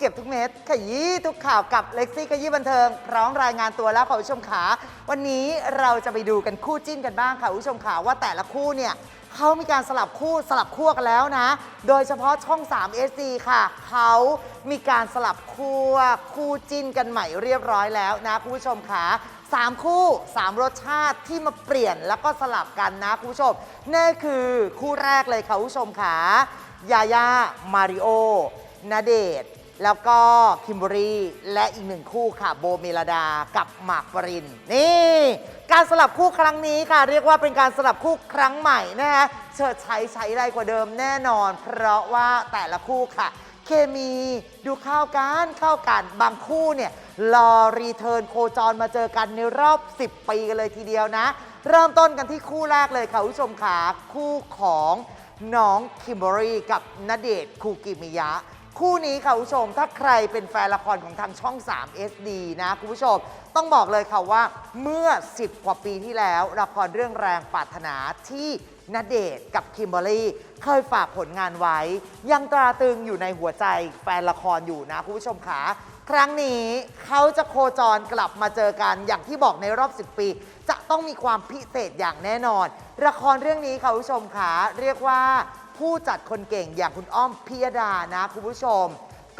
เก็บทุกเม็ดขยี้ทุกข่าวกับเล็กซี่ขยี้บันเทิง พร้อมรายงานตัวแล้วค่ะคุณผู้ชมขา วันนี้เราจะไปดูกันคู่จิ้นกันบ้างค่ะคุณผู้ชมขาว่าแต่ละคู่เนี่ยเขามีการสลับคู่สลับขั้วกันแล้วนะ โดยเฉพาะช่อง 3 SD ค่ะ เขามีการสลับขั้วคู่จิ้นกันใหม่เรียบร้อยแล้วนะคุณผู้ชมขาสามคู่สามรสชาติที่มาเปลี่ยนแล้วก็สลับกันนะคุณผู้ชมนั่คือคู่แรกเลยค่ะคุณผู้ชมขายาย่ามาริโอณเดช แล้วก็คิมเบอรี่และอีกหนึ่งคู่ค่ะโบเมลดากับหมากปริน นี่ การสลับคู่ครั้งนี้ค่ะ เรียกว่าเป็นการสลับคู่ครั้งใหม่นะคะเชิดใช้ใช้ได้กว่าเดิมแน่นอน เพราะว่าแต่ละคู่ค่ะ เคมีดูเข้ากันเข้ากันบางคู่เนี่ยรอรีเทิร์นโคจรมาเจอกันในรอบ 10 ปีกันเลยทีเดียวนะ เริ่มต้นกันที่คู่แรกเลยค่ะผู้ชมค่ะคู่ของน้องคิมเบอรี่กับณเดชน์คูกิมิยะ คู่นี้ค่ะคุณผู้ชม ถ้าใครเป็นแฟนละครของทางช่อง 3 SD นะคุณผู้ชม ต้องบอกเลยค่ะว่าเมื่อ 10 กว่าปีที่แล้ว ละครเรื่องแรงปรารถนาที่ณเดชน์กับคิมเบอรี่ เคยฝากผลงานไว้ ยังตราตรึงอยู่ในหัวใจแฟนละครอยู่นะคุณผู้ชมค่ะครั้งนี้เขาจะโคจรกลับมาเจอกันอย่างที่บอกในรอบ 10 ปี จะต้องมีความพิเศษอย่างแน่นอน ละครเรื่องนี้ค่ะคุณผู้ชมค่ะเรียกว่า ผู้จัดคนเก่งอย่างคุณอ้อมพิยดานะคุณผู้ชม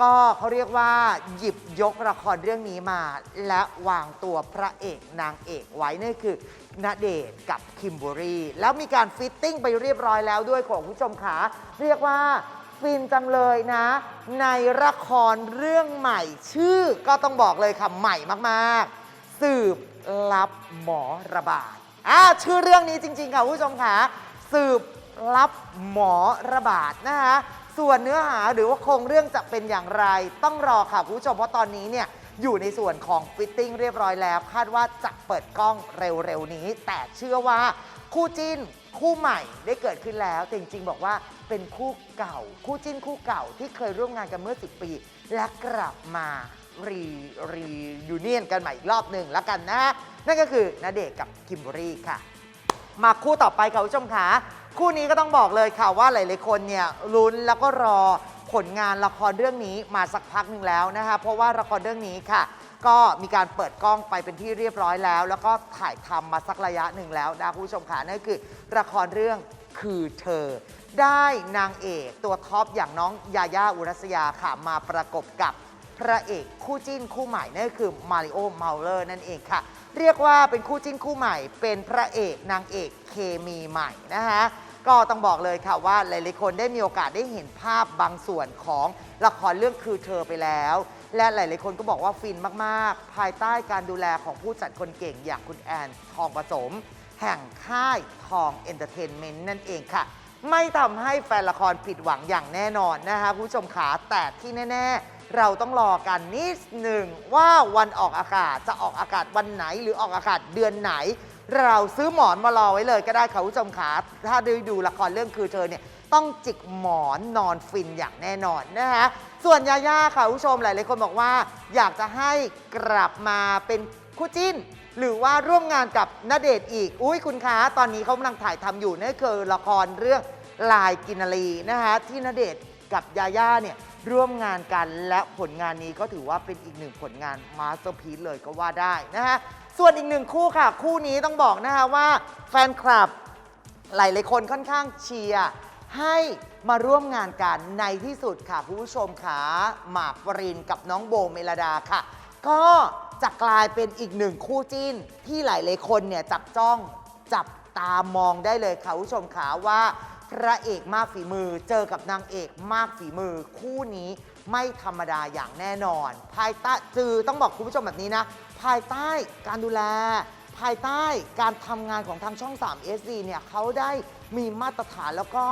ก็เขาเรียกว่าหยิบยกละครเรื่องนี้มา และวางตัวพระเอกนางเอกไว้นั่นคือณเดชน์กับคิมเบอรีแล้วมีการฟิตติ้งไปเรียบร้อยแล้วด้วยของคุณผู้ชมขาเรียกว่าฟินจังเลยนะ ในละครเรื่องใหม่ชื่อก็ต้องบอกเลยค่ะใหม่มากๆ สืบลับหมอระบาดอ่าชื่อเรื่องนี้จริง ๆ ค่ะคุณผู้ชมค่ะสืบ ลับหมอระบาดนะคะส่วนเนื้อหาหรือว่าโครงเรื่องจะเป็นอย่างไร ต้องรอค่ะคุณผู้ชมเพราะตอนนี้เนี่ยอยู่ในส่วนของฟิตติ้งเรียบร้อยแล้ว คาดว่าจะเปิดกล้องเร็วๆนี้ แต่เชื่อว่าคู่จิ้นคู่ใหม่ได้เกิดขึ้นแล้วแต่จริงๆบอกว่าเป็นคู่เก่า คู่จิ้นคู่เก่าที่เคยร่วมงานกันเมื่อ 10 ปี และกลับมารีรียูเนียนกันใหม่อีกรอบหนึ่งแล้วกันนะนั่นก็คือณเดชกับคิมเบอรี่ค่ะ มาคู่ต่อไปค่ะคุณผู้ชมคะ คู่นี้ก็ต้องบอกเลยค่ะว่าหลาย ๆ คนเนี่ยลุ้นแล้วก็รอผลงานละครเรื่องนี้มาสักพักหนึ่งแล้วนะคะเพราะว่าละครเรื่องนี้ค่ะ ก็มีการเปิดกล้องไปเป็นที่เรียบร้อยแล้ว แล้วก็ถ่ายทำมาสักระยะหนึ่งแล้วนะคุณผู้ชมค่ะนั่นคือละครเรื่องคือเธอ ได้นางเอกตัวท็อปอย่างน้องยาย่าอุรัสยาค่ะมาประกบกับพระเอกคู่จิ้นคู่ใหม่นั่นคือมาริโอเมาเลอร์นั่นเองค่ะ เรียกว่าเป็นคู่จิ้นคู่ใหม่ เป็นพระเอกนางเอกเคมีใหม่นะคะก็ต้องบอกเลยค่ะว่าหลายๆคนได้มีโอกาสได้เห็นภาพบางส่วนของละครเรื่องคือเธอไปแล้ว และหลายๆคนก็บอกว่าฟินมากๆ ภายใต้การดูแลของผู้จัดคนเก่งอย่างคุณแอนทองผสม แห่งค่ายทองเอนเตอร์เทนเมนต์นั่นเองค่ะ ไม่ทำให้แฟนละครผิดหวังอย่างแน่นอนนะคะผู้ชมขาแต่ที่แน่ ๆ เราต้องรอกันนิดหนึ่งว่าวันออกอากาศจะออกอากาศวันไหนหรือออกอากาศเดือนไหน เราซื้อหมอนมารอไว้เลยก็ได้ค่ะคุณผู้ชมขาถ้าได้ดูละครเรื่องคือเธอเนี่ยต้องจิกหมอนนอนฟินอย่างแน่นอนนะคะส่วนยาย่าค่ะคุณผู้ชมหลายๆคนบอกว่า อยากจะให้กลับมาเป็นคู่จิ้น หรือว่าร่วมงานกับณเดชน์อีก อุ้ยคุณคะตอนนี้เขากำลังถ่ายทำอยู่นั่นคือละครเรื่องลายกินรีนะคะที่ณเดชน์กับยาย่าเนี่ย ร่วมงานกันและผลงานนี้ก็ถือว่าเป็นอีกหนึ่งผลงานมาสเตอร์พีซเลยก็ว่าได้นะคะส่วนอีกหนึ่งคู่ค่ะ คู่นี้ต้องบอกนะคะว่าแฟนคลับหลายๆคนค่อนข้างเชียร์ให้มาร่วมงานกันในที่สุดค่ะคุณผู้ชมค่ะหมากปรินกับน้องโบเมลดาค่ะ ก็จะกลายเป็นอีกหนึ่งคู่จิ้น ที่หลายๆคนเนี่ยจับจ้องจับตามองได้เลยค่ะคุณผู้ชมค่ะว่า พระเอกมากฝีมือ เจอกับนางเอกมากฝีมือ คู่นี้ไม่ธรรมดาอย่างแน่นอน ภายใต้จือต้องบอกคุณผู้ชมแบบนี้นะ ภายใต้การดูแล ภายใต้การทำงานของทางช่อง 3 SD เนี่ยเขาได้มีมาตรฐานแล้วก็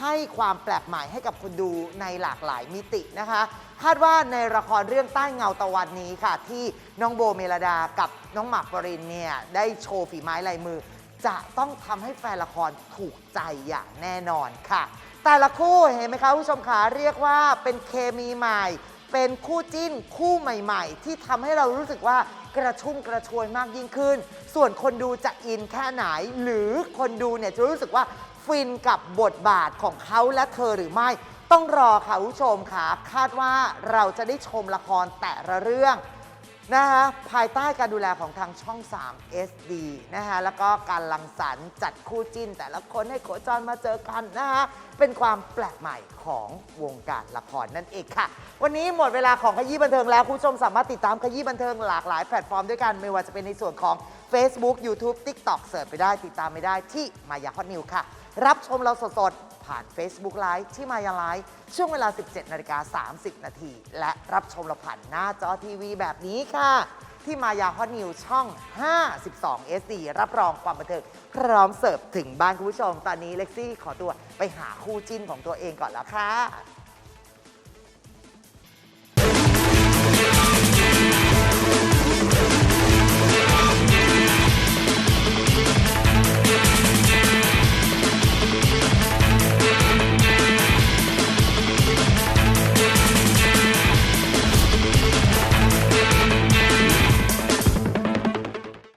ให้ความแปลกใหม่ให้กับคนดูในหลากหลายมิตินะคะ คาดว่าในละครเรื่องใต้เงาตะวันนี้ค่ะ ที่น้องโบเมลดากับน้องหมากปรินเนี่ยได้โชว์ฝีไม้ลายมือ จะต้องทำให้แฟนละครถูกใจอย่างแน่นอนค่ะ แต่ละคู่เห็นไหมคะผู้ชมขาเรียกว่าเป็นเคมีใหม่ เป็นคู่จิ้นคู่ใหม่ๆ ที่ทำให้เรารู้สึกว่ากระชุ่มกระชวยมากยิ่งขึ้น ส่วนคนดูจะอินแค่ไหน หรือคนดูเนี่ยจะรู้สึกว่าฟินกับบทบาทของเขาและเธอหรือไม่ต้องรอค่ะผู้ชมค่ะคาดว่าเราจะได้ชมละครแต่ละเรื่อง นะคะภายใต้การดูแลของทางช่อง 3 SD นะคะแล้วก็การลังสรรค์จัดคู่จิ้น แต่ละคนให้โคจรมาเจอกันนะคะเป็นความแปลกใหม่ของวงการละครนั่นเองค่ะ วันนี้หมดเวลาของขยี้บันเทิงแล้ว คุณผู้ชมสามารถติดตามขยี้บันเทิงหลากหลายแพลตฟอร์มด้วยกัน ไม่ว่าจะเป็นในส่วนของ Facebook YouTube TikTok เสิร์ชไปได้ติดตามไม่ได้ที่มายาฮอตนิวค่ะ รับชมเราสดๆ ผ่าน Facebook Live ที่มายาไลฟ์ช่วงเวลา 17นาฬิกา30 นาทีและรับชมเราผ่านหน้าจอทีวีแบบนี้ค่ะ ที่มายาฮอตนิวช่อง 52 SD รับรองความบันเทิงพร้อมเสิร์ฟถึงบ้านคุณผู้ชม ตอนนี้เล็กซี่ขอตัวไปหาคู่จิ้นของตัวเองก่อนแล้วค่ะ